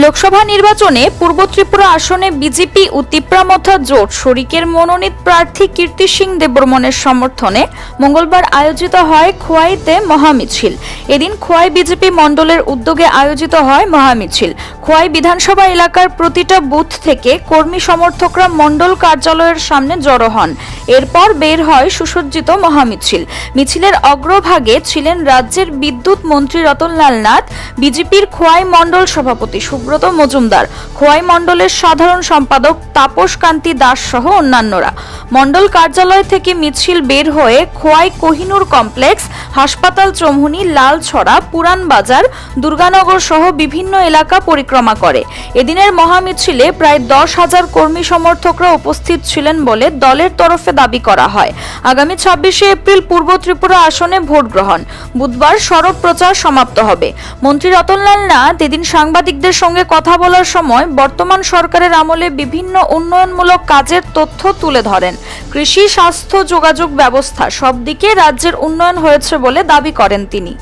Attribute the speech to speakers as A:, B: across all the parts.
A: লোকসভা নির্বাচনে পূর্ব ত্রিপুরা আসনে বিজেপি ও তিপ্রামথা জোট শরিকের মনোনীত প্রার্থী কীর্তি সিং দেববর্মনের সমর্থনে মঙ্গলবার আয়োজিত হয় খোয়াইতে মহামিছিল। এদিন খোয়াই বিজেপি মণ্ডলের উদ্যোগে আয়োজিত হয় মহামিছিল। খোয়াই বিধানসভা এলাকার প্রতিটা বুথ থেকে কর্মী সমর্থকরা মণ্ডল কার্যালয়ের সামনে জড়ো হন। এরপর বের হয় সুসজ্জিত মহামিছিল। মিছিলের অগ্রভাগে ছিলেন রাজ্যের বিদ্যুৎ মন্ত্রী রতনলাল নাথ, বিজেপির খোয়াই মণ্ডল সভাপতি সুব্রত মজুমদার, খোয়াই মণ্ডলের সাধারণ সম্পাদক তাপস কান্তি দাস সহ অন্যান্যরা। মণ্ডল কার্যালয় থেকে মিছিল বের হয়ে খোয়াই কোহিনুর কমপ্লেক্স, হাসপাতাল চৌমুহনী, লালছড়া, পুরান বাজার, দুর্গানগর সহ বিভিন্ন এলাকা পরিক্রমা করে। এদিনের মহামিছিলে প্রায় দশ হাজার কর্মী সমর্থকরা উপস্থিত ছিলেন বলে দলের তরফে দাবি করা হয়। আগামী ছাব্বিশে এপ্রিল পূর্ব ত্রিপুরা আসনে ভোট গ্রহণ। বুধবার সড়ক প্রচার সমাপ্ত হবে। মন্ত্রী রতনলাল নাথ এদিন সাংবাদিকদের সঙ্গে কথা বলার সময় বর্তমান সরকারের আমলে বিভিন্ন উন্নয়নমূলক কাজের তথ্য তুলে ধরেন। কৃষি স্বাস্থ্য যোগাযোগ ব্যবস্থা সব দিকে রাজ্যের উন্নয়ন হয়েছে বলে দাবি করেন তিনি।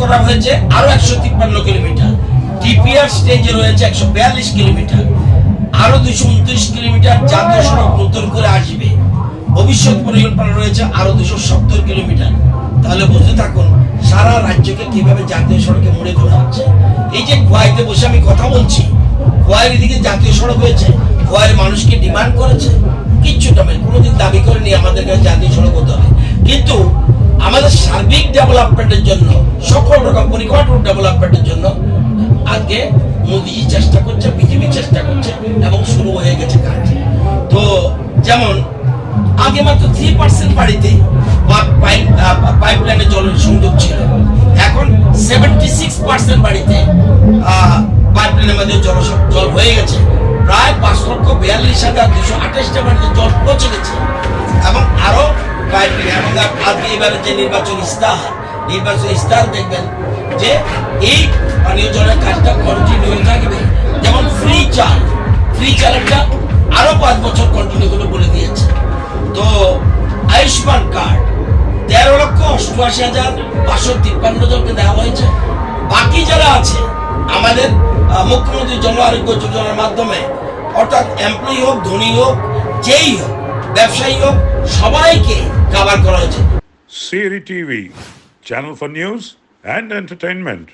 B: করা হয়েছে আরও একশো তিপ্পান্ন কিলোমিটার। টিপিআর স্টেজে রয়েছে একশো বিয়াল্লিশ কিলোমিটার। আরও উনত্রিশ কিলোমিটার জাতীয় সড়ক নতুন করে আসবে। ভবিষ্যৎ পরিকল্পনা রয়েছে আরও দুশো সত্তর কিলোমিটার। তাহলে বুঝতে থাকুন সারা রাজ্যকে কীভাবে জাতীয় সড়কে মুড়ে তোলা হচ্ছে? এই যে খোয়াইতে বসে আমি কথা বলছি খোয়াইয়ের দিকে জাতীয় সড়ক হয়েছে খোয়াইয়ের মানুষকে ডিমান্ড করেছে? কিচ্ছুটা নয়, কোনোদিন দাবি করেনি আমাদের কাছে জাতীয় সড়ক হতে হবে। কিন্তু আমাদের সার্বিক ডেভেলপমেন্টের জন্য, সকল রকম পরিকাঠামো ডেভেলপমেন্টের জন্য আজকে মোদিজি চেষ্টা করছে, বিজেপি চেষ্টা করছে এবং শুরু হয়ে গেছে কাজ। তো যেমন, আগে মাত্র থ্রি পার্সেন্ট বাড়িতে সিক্স পার্সেন্ট বাড়িতে পাইপ লাইনের মধ্যে জল হয়ে গেছে। প্রায় পাঁচ লক্ষ বিয়াল্লিশ হাজার দুশো আঠাশটা বাড়িতে জল পৌঁছে গেছে। এবং আরও কয়েকটি এবং আজকে এবারে যে নির্বাচন ইস্তাহার নির্বাচন ইস্তাহার দেখবেন যে এই পানীয় জলের কাজটা কন্টিনিউ থাকবে। যেমন ফ্রি চাল ফ্রি চালেরটা আরও পাঁচ বছর কন্টিনিউ করে বলে দিয়েছে। তো আয়ুষ্মান কার্ড তেরো লক্ষ অষ্টআশি হাজার পাঁচশো তিপ্পান্ন জনকে দেওয়া হয়েছে। বাকি যারা আছে, আমাদের মুখ্যমন্ত্রী জন আরোগ্য যোজনার মাধ্যমে, অর্থাৎ এমপ্লয়ি হোক, ধনী হোক, যেই হোক, ব্যবসায়ী হোক, সবাইকে কাভার করা হয়েছে
C: সিরি TV, channel for news and entertainment.